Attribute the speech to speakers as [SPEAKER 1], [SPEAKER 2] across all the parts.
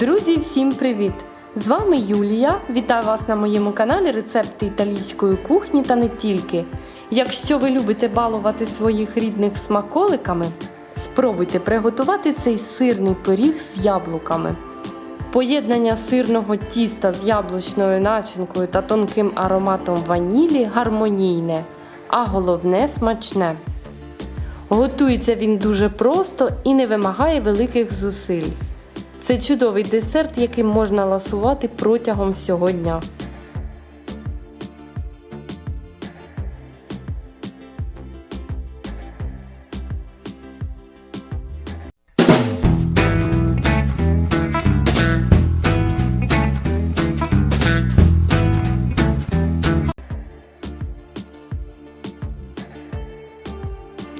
[SPEAKER 1] Друзі, всім привіт! З вами Юлія. Вітаю вас на моєму каналі Рецепти італійської кухні та не тільки. Якщо ви любите балувати своїх рідних смаколиками, спробуйте приготувати цей сирний пиріг з яблуками. Поєднання сирного тіста з яблучною начинкою та тонким ароматом ванілі гармонійне, а головне смачне. Готується він дуже просто і не вимагає великих зусиль. Це чудовий десерт, яким можна ласувати протягом всього дня.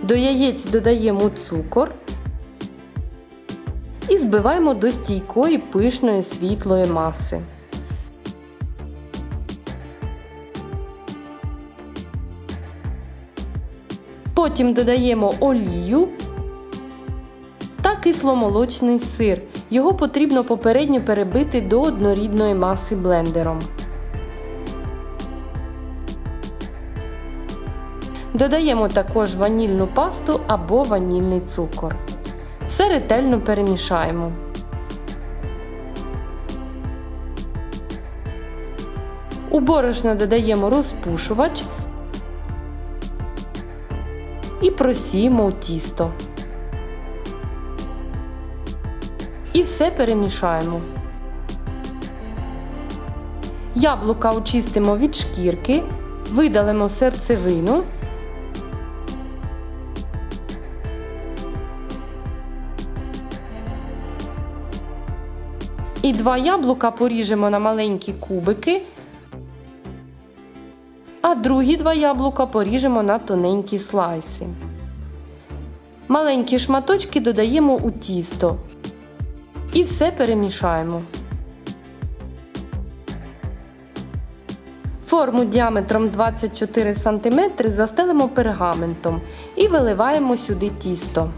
[SPEAKER 1] До яєць додаємо цукор і збиваємо до стійкої пишної світлої маси. Потім додаємо олію та кисломолочний сир. Його потрібно попередньо перебити до однорідної маси блендером. Додаємо також ванільну пасту або ванільний цукор. Ретельно перемішаємо. У борошно додаємо розпушувач і просіємо у тісто. І все перемішаємо. Яблука очистимо від шкірки, видалимо серцевину. І два яблука поріжемо на маленькі кубики, а другі два яблука поріжемо на тоненькі слайси. Маленькі шматочки додаємо у тісто і все перемішаємо. Форму діаметром 24 см застелимо пергаментом і виливаємо сюди тісто.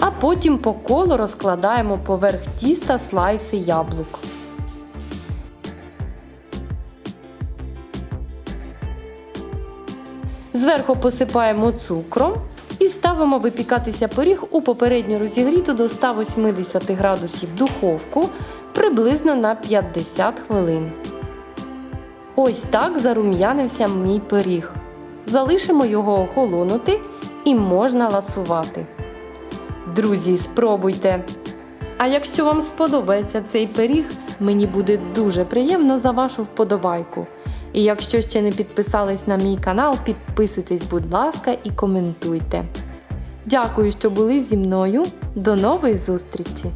[SPEAKER 1] А потім по колу розкладаємо поверх тіста слайси яблук. Зверху посипаємо цукром і ставимо випікатися пиріг у попередньо розігріту до 180 градусів духовку приблизно на 50 хвилин. Ось так зарум'янився мій пиріг. Залишимо його охолонути і можна ласувати. Друзі, спробуйте! А якщо вам сподобається цей пиріг, мені буде дуже приємно за вашу вподобайку. І якщо ще не підписались на мій канал, підписуйтесь, будь ласка, і коментуйте. Дякую, що були зі мною. До нової зустрічі!